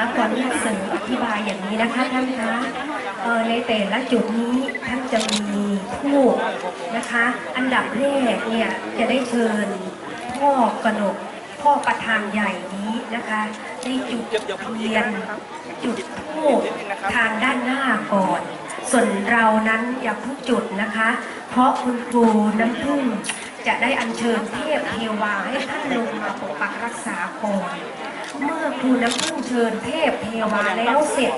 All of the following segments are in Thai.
คะขออนุญาตเสริมอธิบายอย่างนี้นะคะท่านคะในแต่ละจุดนี้ท่านจะมีผู้นะคะ อันดับแรกเนี่ยจะได้เชิญพ่อกนกพ่อประธานใหญ่นี้นะคะได้จุดเทียนจุดธูปทางด้านหน้าก่อน ส่วนเรานั้นอย่าเพิ่งจุดนะคะ เพราะคุณครูน้ำพึ่งจะได้อัญเชิญเทพเทวาให้ท่านลงมาปกปักรักษาก่อน เมื่อครูน้ำพึ่งเชิญเทพเทวาแล้วเสร็จ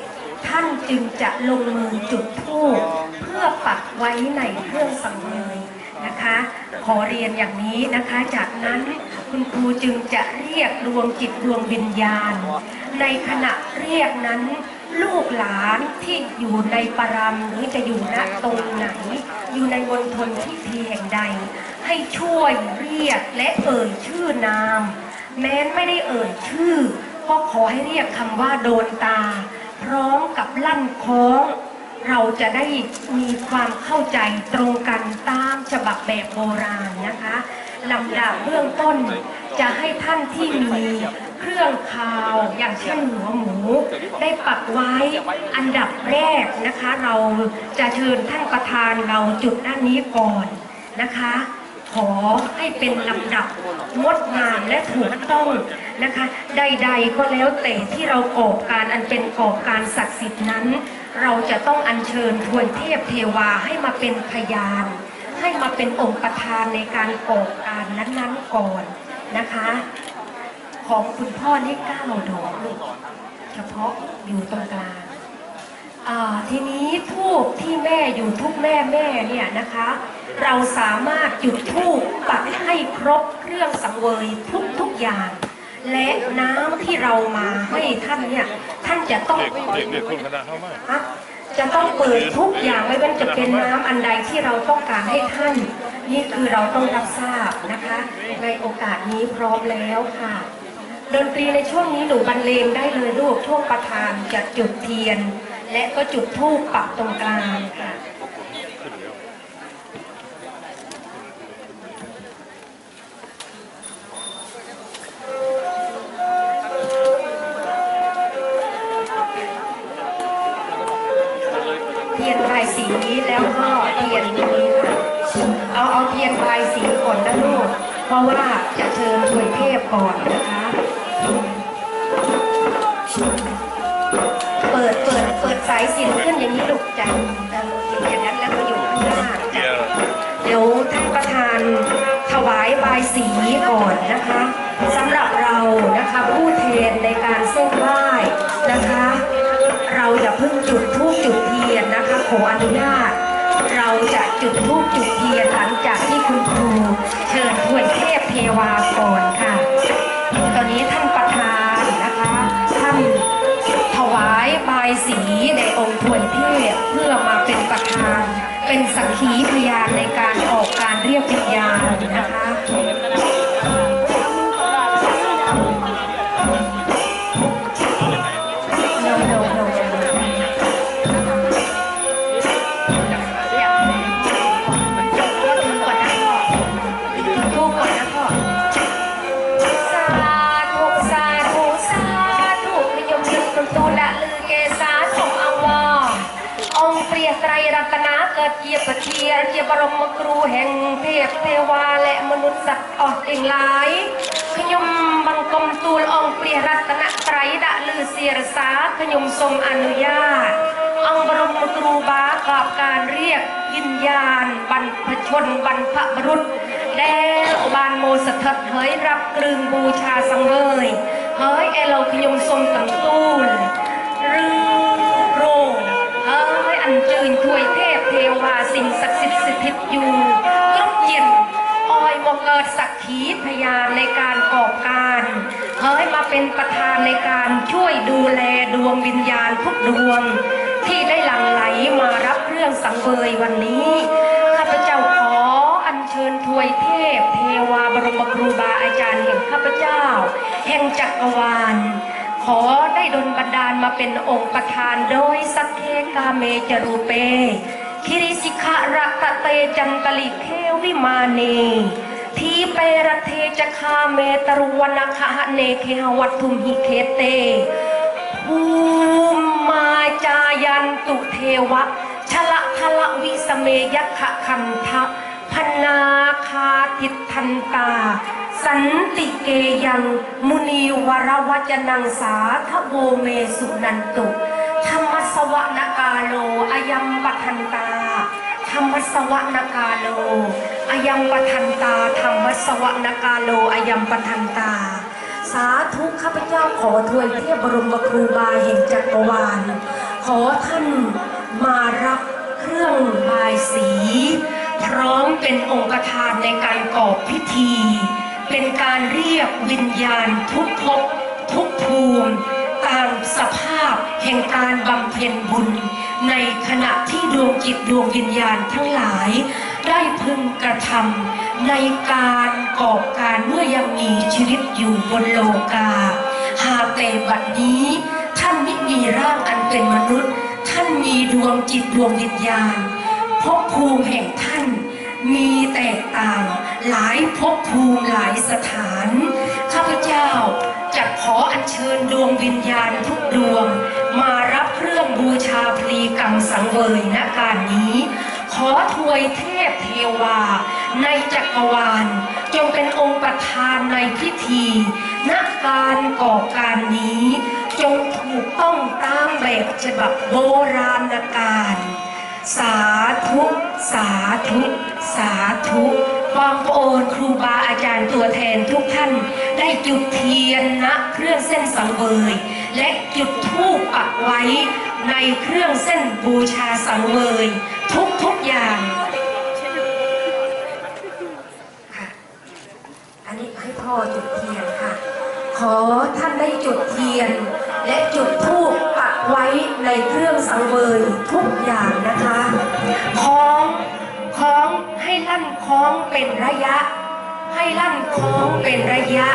ท่านจึงจะลงมือจุดธูปเพื่อปักไว้ในเครื่องสังเวยนะคะ ขอเรียนอย่างนี้นะคะ จากนั้นคุณครูจึงจะเรียกดวงจิตดวงวิญญาณ ในขณะเรียกนั้นลูกหลานที่อยู่ในปรำหรือจะอยู่ณตรงไหน อยู่ในมณฑลที่เพียงใด ให้ช่วยเรียกและเอ่ยชื่อนาม แม้นไม่ได้เอ่ยชื่อ ก็ขอให้เรียกคำว่าโดนตา พร้อมกับลั่นคล้อง เราจะได้มีความเข้าใจตรงกันตามฉบับแบบโบราณนะคะลำดับเบื้องต้นจะให้ท่านที่มีเครื่องคาวอย่างเช่นหัวหมู ได้ปักไว้อันดับแรกนะคะ เราจะเชิญท่านประธานเราจุดด้านนี้ก่อนนะคะ ขอให้เป็นลำดับงดงามและถูกต้องนะคะ ใด ๆ ก็แล้วแต่ที่เราก่อการอันเป็นก่อการศักดิ์สิทธิ์นั้น เราจะต้องอัญเชิญทวนเทพเทวาให้มาเป็นพยาน ให้มาเป็นองค์ประธานในการก่อการนั้นๆก่อนนะคะ ของคุณพ่อนี่เก้าดอกลูกเฉพาะอยู่ตรงกลาง ทีนี้ทูบที่แม่อยู่ทุกแม่แม่เนี่ยนะคะ เราสามารถจุดทูบปักให้ครบเครื่องสังเวยทุกทุกอย่าง และน้ำที่เรามาให้ท่านเนี่ยท่านจะต้องเด็กเด็กเด็กคนคณะเข้ามาฮะจะต้องเปิดทุกอย่างไม่ว่าจะเป็นน้ำอันใดที่เราต้องการให้ท่าน นี่คือเราต้องรับทราบนะคะ ในโอกาสนี้พร้อมแล้วค่ะดนตรีในช่วงนี้หนูบรรเลงได้เลยลูกช่วงประธานจะจุดเทียน และก็จุดธูปปักตรงกลางค่ะ เทียนลายสีแล้วก็เทียนนี้ค่ะเอาเอาเทียนลายสีก่อนนะลูก เพราะว่าจะเชิญถวยเทพก่อนนะคะ สายสินขึ้นอย่างนี้ลูกจ้ะเอย่างนั้นแล้วก็อยู่ข้างหน้าเดี๋ยวท่านประธานถวายบายสีก่อนนะคะสำหรับเรานะคะผู้แทนในการเส้นไหว้นะคะ เราอย่าเพิ่งจุดธูปจุดเทียนนะคะขออนุญาตเราจะจุดธูปจุดเทียนหลังจากที่คุณครูเชิญถวยเทพเทวาก่อน เป็นสักขีพยานในการออกการเรียกวิญญาณนะคะ สัตว์ออกเองหลายขยมบังกรมตูลองเปรียรัตนไตรดะลือเสียรสาขยมทรงอนุญาตองบรมครูบากราบการเรียกวิญญาณบรรพชนบรรพบรุษแล้วบานโมสถัดเฮยรับกลึงบูชาสังเวยเฮ้ยเอโลขยมทรงตังตูลรือโรเฮ้ยอันเจิญถวยเทพเทวาสิ่งศักดิ์สิทธิ์สถิตอยู่ยกเย็น ออยมเกิดสักขีพยานในการก่อการเฮ้ยมาเป็นประธานในการช่วยดูแลดวงวิญญาณทุกดวง ที่ได้หลั่งไหลมารับเครื่องสังเวยวันนี้ข้าพเจ้าขออัญเชิญถวยเทพ เทวาบรมครูบาอาจารย์แห่งข้าพเจ้า แห่งจักรวาลขอได้ดลบันดาลมาเป็นองค์ประธานโดยสักเคกาเมจรูเป คิริสิขะรัตะเตจันตลิเควิมาเน ทีเปรเทจคาเมตรุวนาคหเนเคหวัตุมหิเคเตภูมาจายันตุเทวะชละทละวิสเมยขะคันทะพนาคาทิทันตา สันติเกยัง มุนีวรวัจนังสาทโวเมสุนันตุ สวนาคาโลอายัมปทันตา ธรรมสวนาคาโลอายัมปทันตา ธรรมสวนาคาโลอายัมปทันตา สาธุข้าพเจ้าขอถวยเทียบรมครูบาแห่งจักรวาล ขอท่านมารับเครื่องบายสี พร้อมเป็นองค์ประธานในการก่อพิธี เป็นการเรียกวิญญาณทุกภพทุกภูมิ ตามสภาพแห่งการบำเพ็ญบุญ ในขณะที่ดวงจิตดวงวิญญาณทั้งหลาย ได้พึงกระทำในการก่อการเมื่อยังมีชีวิตอยู่บนโลกา หากแต่บัดนี้ ท่านไม่มีร่างอันเป็นมนุษย์ ท่านมีดวงจิตดวงวิญญาณภพภูมิแห่งท่านมีแตกต่างหลายภพภูมิหลายสถาน ข้าพเจ้า จะขออัญเชิญดวงวิญญาณทุกดวง มารับเครื่องบูชาพลีกรรมสังเวยณการนี้ ขอถวยเทพเทวา ในจักรวาล จงเป็นองค์ประธานในพิธีณการก่อการนี้ จงถูกต้องตามแบบฉบับโบราณการ สาธุ สาธุ สาธุ บางโอนครูบาอาจารย์ตัวแทนทุกท่าน ได้จุดเทียนณเครื่องเส้นสังเวยและจุดธูปปักไว้ในเครื่องเส้นบูชาสังเวยทุกทุกอย่างค่ะอันนี้ให้พ่อจุดเทียนค่ะ ขอท่านได้จุดเทียน และจุดธูปปักไว้ในเครื่องสังเวยทุกอย่างนะคะคล้อง คล้องให้ลั่นคล้องเป็นระยะ ให้ลั่นคล้องเป็นระยะ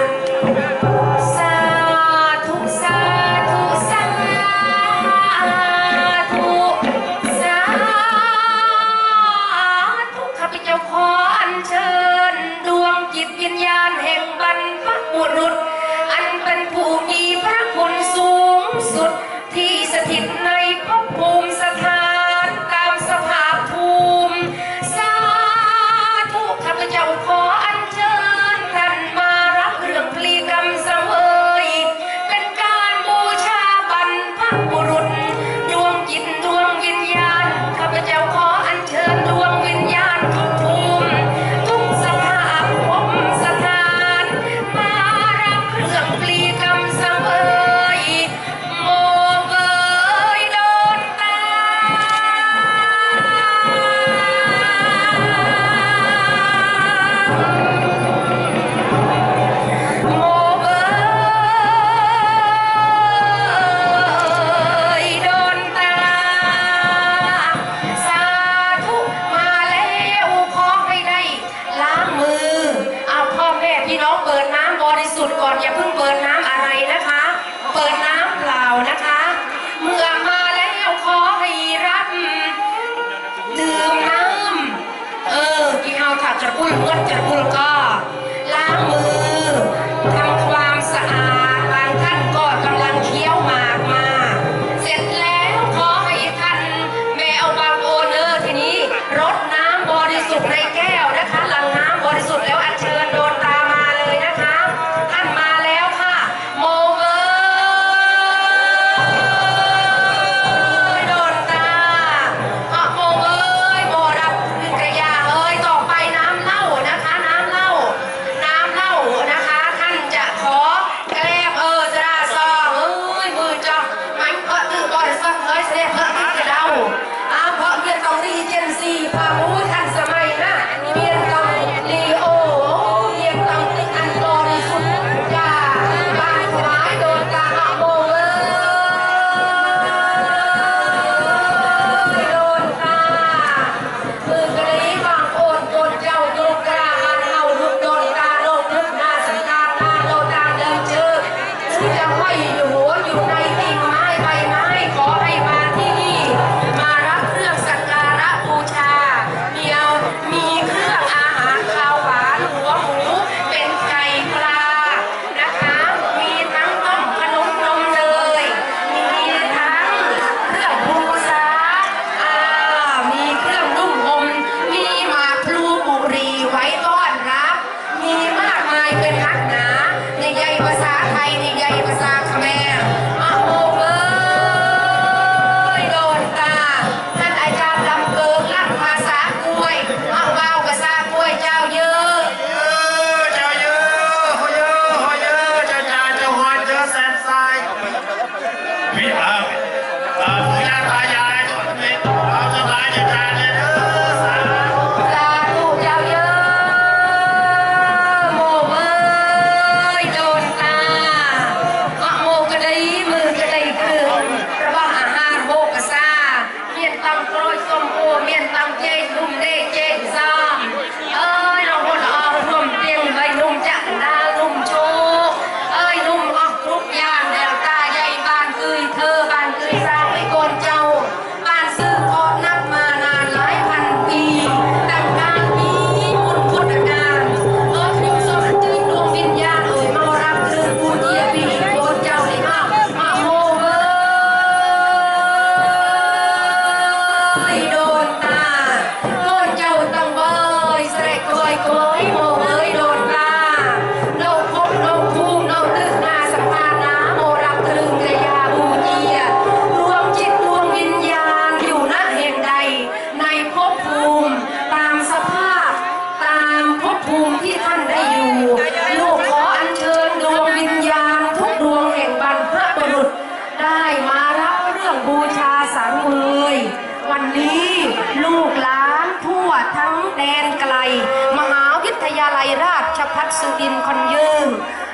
ราชพัฒสุดินคอนยืม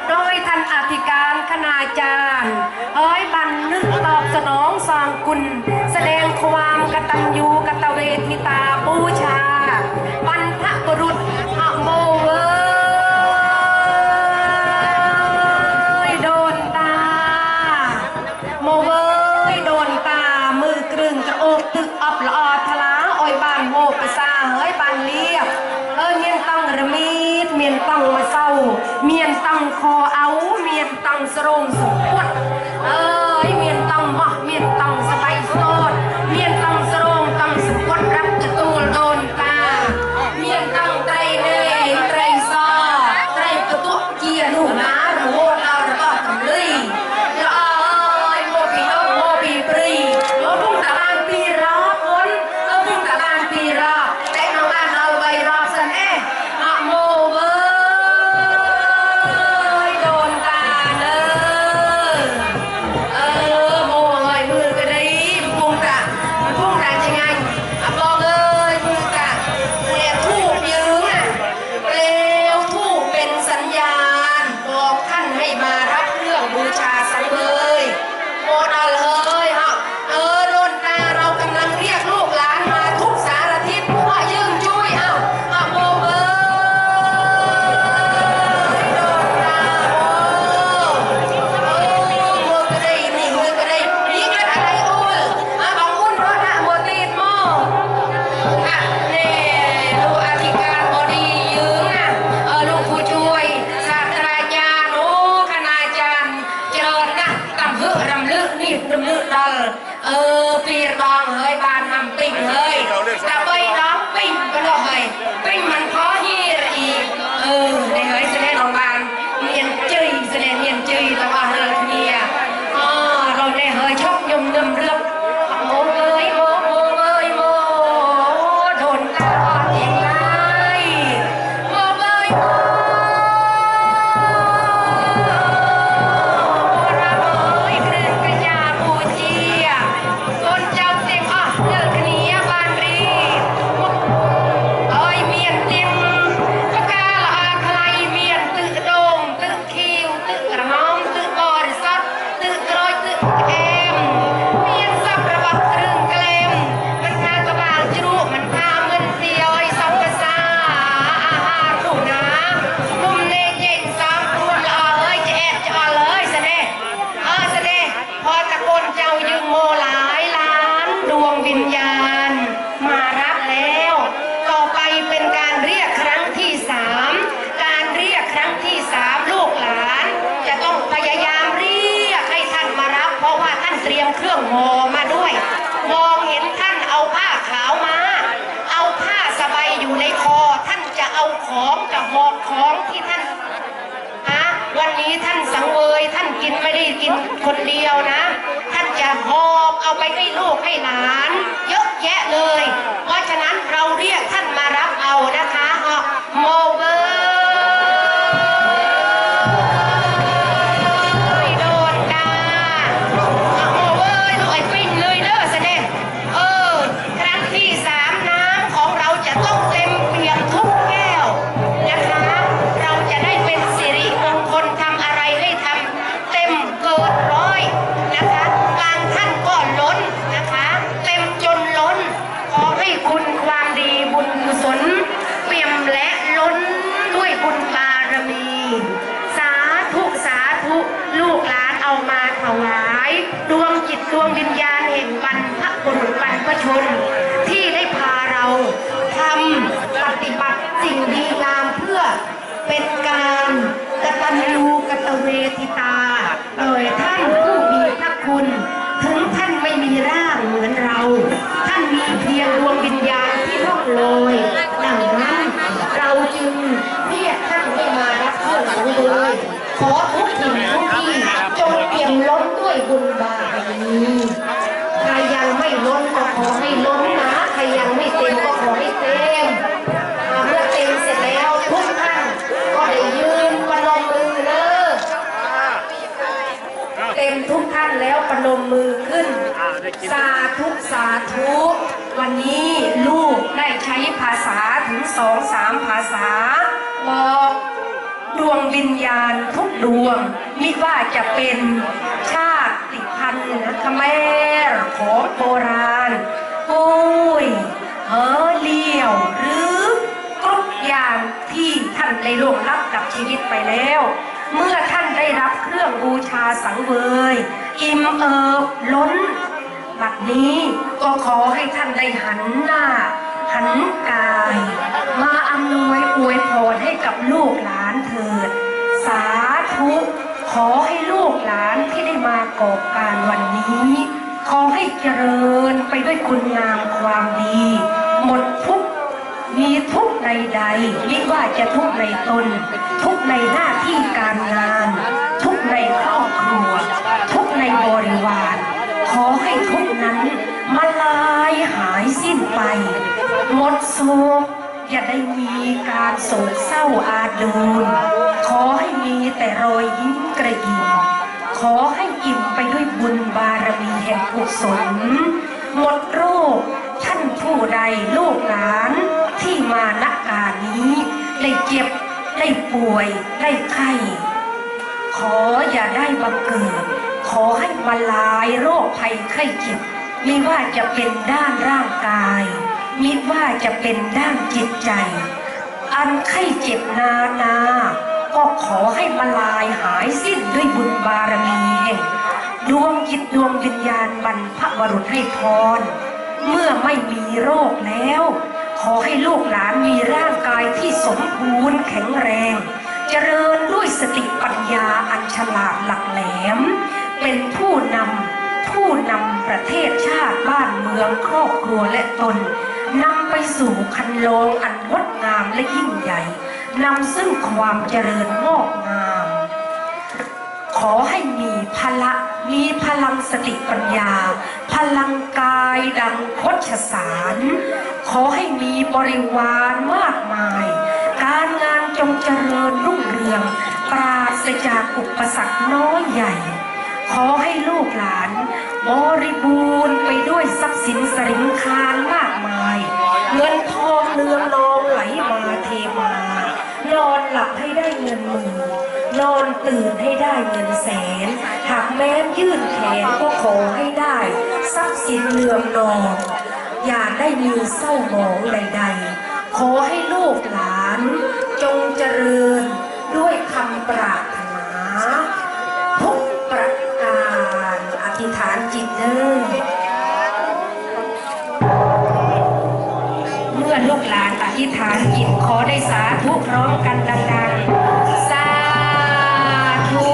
โดยท่านอธิการคณาจารย์ร้อยบันนึกตอบสนองสางกุล แสดงความกตัญญูกตเวทิตาปูชาบัน មានតង់ខអោមានតង់ស្រោមសំពត់ ท่านสังเวย ท่านกินไม่ได้กินคนเดียวนะ ท่านจะหอบเอาไปให้ลูกให้หลาน เยอะแยะเลย เพราะฉะนั้นเราเรียกท่านมารับเอานะคะออกโมเบอร์ Lord. แล้วประนมมือขึ้น สาธุสาธุ วันนี้ลูกได้ใช้ภาษาถึงสองสามภาษาบอกดวงวิญญาณทุกดวงมิว่าจะเป็นชาติพันธุ์ขแมรของโบราณโอ้ยเฮอเลี้ยว หรือกรุ๊ปอย่างที่ท่านได้ล่วงลับกับชีวิตไปแล้ว เมื่อท่านได้รับเครื่องบูชาสังเวย อิ่มเอิบล้น บัดนี้ก็ขอให้ท่านได้หันหน้า หันกาย มาอำนวยอวยพรให้กับลูกหลานเถิด สาธุขอให้ลูกหลานที่ได้มากอบการวันนี้ ขอให้เจริญไปด้วยคุณงามความดี หมดทุกข์ ทุกข์ใดๆไม่ว่าจะทุกในตน ทุกในหน้าที่การงาน ทุกในครอบครัว ทุกในบริวาร ขอให้ทุกนั้นมาลายหายสิ้นไป หมดโศกอย่าได้มีการโศกเศร้าอาดูลขอให้มีแต่รอยยิ้มกระยิมขอให้อิ่มไปด้วยบุญบารมีแห่งกุศลหมดโรคท่านผู้ใดลูกหลาน ที่มานักการนี้ ได้เจ็บ ได้ป่วย ได้ไข้ ขออย่าได้บังเกิด ขอให้มาลายโรคภัยไข้เจ็บไม่ว่าจะเป็นด้านร่างกายมิว่าจะเป็นด้านจิตใจ อันไข้เจ็บนานา ก็ขอให้มาลายหายสิ้นด้วยบุญบารมีแห่งดวงจิตดวงวิญญาณบรรพบุรุษให้พร เมื่อไม่มีโรคแล้ว ขอให้ลูกหลานมีร่างกายที่สมบูรณ์แข็งแรง เจริญด้วยสติปัญญาอันฉลาดหลักแหลม เป็นผู้นำผู้นำประเทศชาติบ้านเมืองครอบครัวและตนนำไปสู่คันลองอันงดงามและยิ่งใหญ่นำซึ่งความเจริญงอกงาม ขอให้มีพละ มีพลังสติปัญญา พลังกายดังโคชสาร ขอให้มีบริวารมากมาย การงานจงเจริญรุ่งเรือง ปราศจากอุปสรรคน้อยใหญ่ ขอให้ลูกหลานบริบูรณ์ไปด้วยทรัพย์สินสริงคารมากมาย เงินทองเนืองนองไหลมาเทมา นอนหลับให้ได้เงินหมื่นนอนตื่นให้ได้เงินแสน หากแม้ยื่นแขนก็ขอให้ได้ ทรัพย์สินเลื่อมนอง อย่าได้มีเศร้าหมองใด ๆ ขอให้ลูกหลาน จงเจริญด้วยคำปรารถนาทุกประการอธิษฐานจิตเด้อ ลูกหลานอธิษฐานจิตขอได้สาธุพร้อมกันดังๆ สาธุ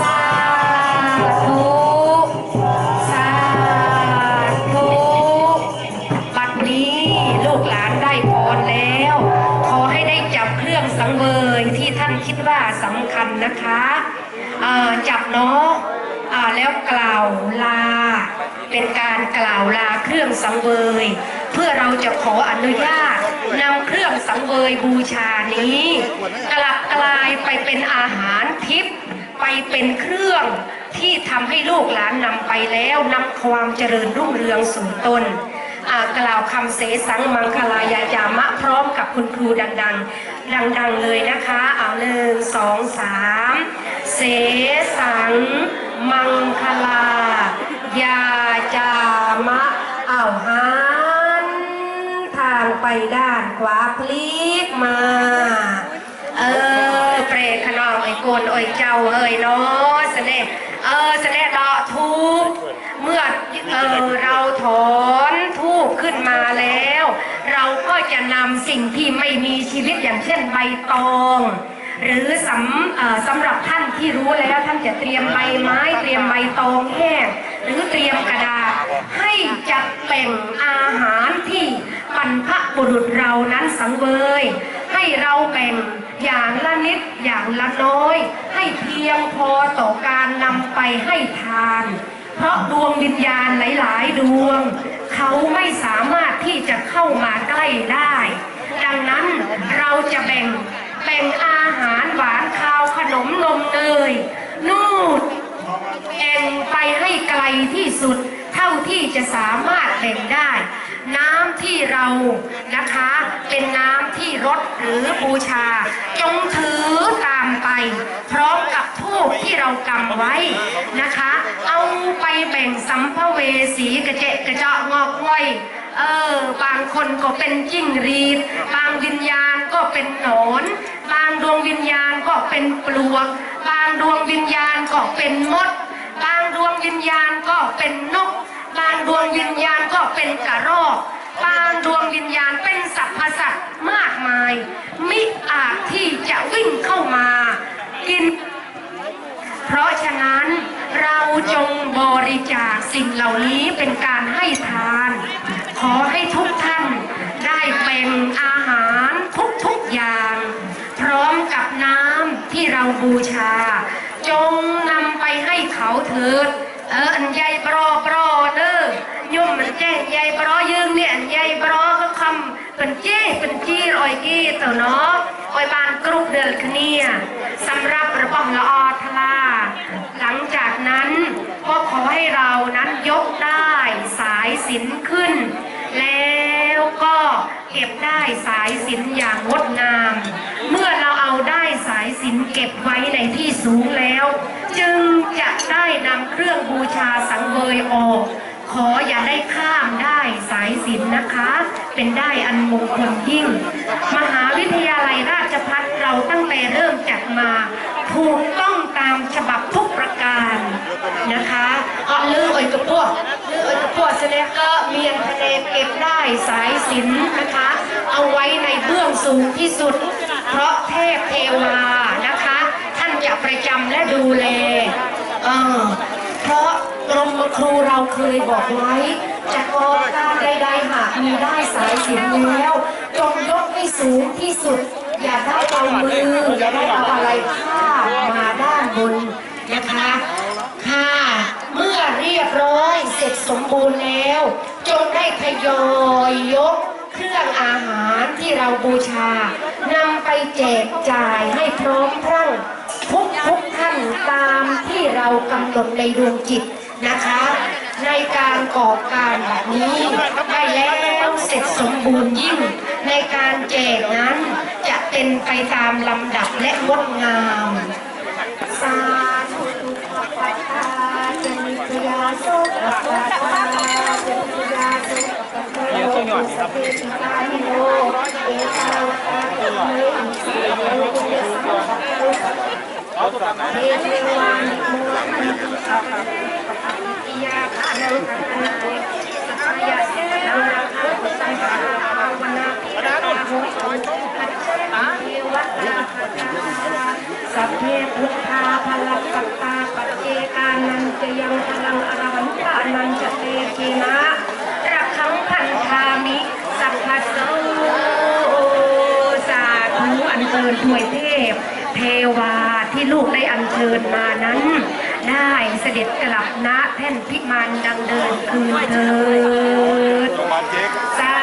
สาธุ สาธุ บัดนี้ลูกหลานได้พรแล้ว ขอให้ได้จับเครื่องสังเวยที่ท่านคิดว่าสำคัญนะคะจับเนาะแล้วกล่าวลา เป็นการกล่าวลาเครื่องสังเวย อเราจะขออนุญาตนำเครื่องสังเวยบูชานี้ กลับกลายไปเป็นอาหารทิพย์ไปเป็นเครื่องที่ทำให้ลูกหลานนำไปแล้วนำความเจริญรุ่งเรืองสู่ตนอากล่าวคำเสสังมังคลายาจามะพร้อมกับคุณครูดังๆ ดังๆเลยนะคะเอาหนึ่งสองสามเสสังมังคลายาจามะเอาหันทางไปด้านขวาพลิกมา เออเปรขนองไอ้โกนไอ้เจ้าเอ้ยเนาะเสน่ห์เออเสน่ห์ดอกทูบเมื่อเออเราถอนทูบขึ้นมาแล้ว เราก็จะนำสิ่งที่ไม่มีชีวิตอย่างเช่นใบตองหรือสำออสำหรับท่านที่รู้แล้วท่านจะเตรียมใบไม้เตรียมใบตองแห้งหรือเตรียมกระดาษให้จัดแบ่งอาหารที่ บรรพบุรุษเรานั้นสังเวย ให้เราแบ่งอย่างละนิดอย่างละน้อย ให้เพียงพอต่อการนำไปให้ทาน เพราะดวงวิญญาณหลาย ๆ ดวง เขาไม่สามารถที่จะเข้ามาใกล้ได้ ดังนั้นเราจะแบ่งแบ่งอาหารหวานข้าวขนมนมเนยนูดแบ่งไปให้ไกลที่สุดเท่าที่จะสามารถแบ่งได้ น้ำที่เรานะคะ เป็นน้ำที่รดหรือบูชา จงถือตามไป พร้อมกับทูบที่เรากำไว้นะคะ เอาไปแบ่งสัมภเวสีกระเจะกระเจาะงอกไว้เออบางคนก็เป็นจิ้งหรีด บางวิญญาณก็เป็นหนอน บางดวงวิญญาณก็เป็นปลวก บางดวงวิญญาณก็เป็นมด บางดวงวิญญาณก็เป็นนก บางดวงวิญญาณก็เป็นกระรอกบางดวงวิญญาณเป็นสัพพสัตว์มากมาย มิอาจที่จะวิ่งเข้ามา กิน เพราะฉะนั้นเราจงบริจาคสิ่งเหล่านี้เป็นการให้ทาน ขอให้ทุกท่านได้เป็นอาหารทุกๆอย่าง พร้อมกับน้ำที่เราบูชา จงนำไปให้เขาเถิด เอออันใหญ่ปรอปรอเด้อย่มมันแจ้งใหญ่ปรอยืงเนี่ยอันใหญ่ปรอก็คำเป็นเจ้เป็นจี้รอยกี้เต่าเนาะอ้อยบานกรุบเดินคเนียสำหรับระบ้องละออทลา หลังจากนั้นก็ขอให้เรานั้นยกได้สายสินขึ้น แล้วก็เก็บได้สายสินอย่างงดงาม เมื่อ สินเก็บไว้ในที่สูงแล้ว จึงจะได้นำเครื่องบูชาสังเวยออก ขออย่าได้ข้ามได้สายสินนะคะ เป็นได้อันมงคลยิ่ง มหาวิทยาลัยราชภัฏเราตั้งแต่เริ่มจัดมาถูกต้องตามฉบับทุกประการนะคะก็ลือเอ่ยกระพวกลือเอ่ยกระพวกเสด็จก็เมียนทะเลเก็บได้สายสินนะคะ เอาไว้ในเบื้องสูงที่สุด เพราะเทพเทวานะคะ ท่านจะประจำและดูแลเออเพราะกรมครูเราเคยบอกไว้จะก่อการใดๆหากมีได้สายสินแล้วจงยกให้สูงที่สุด อย่าได้เอามืออย่าได้เอาอะไรข้ามาด้านบนนะคะค่ะเมื่อเรียบร้อยเสร็จสมบูรณ์แล้ว จงได้ทยอยยก เครื่องอาหารที่เราบูชานำไปแจกจ่ายให้พร้อมพรั่งทุกทุกท่านตามที่เรากำหนดในดวงจิตนะคะ ในการก่อการแบบนี้ได้แล้วเสร็จสมบูรณ์ยิ่ง ในการแจกนั้นจะเป็นไปตามลำดับและงดงามสาธุปัปปะทาจนิยาโสปัปปะทาจนิตยาโสปัป ปะทาโลสเปติกานิโนเอตาวตาตุเมอิสิโลกุเยสัมปัปปะเทเทวานิโมอันติสัพพะปิยาคานังคันนาเตสัพพยาเสนานาคาสัมปะภาวนาปิราโหตุปัจเจกเทวตาคตาสัพเพพุทธาพลังกัตตาปัจเจกานันจะยังพลังอรหันตานันจะเตกีนะ ทั้งพันธามิสัพพโสสาธุอันเชิญถวยเทพ เทวาที่ลูกได้อัญเชิญมานั้น ได้เสด็จกลับณแท่นพิมานดังเดินคืนเถิดสา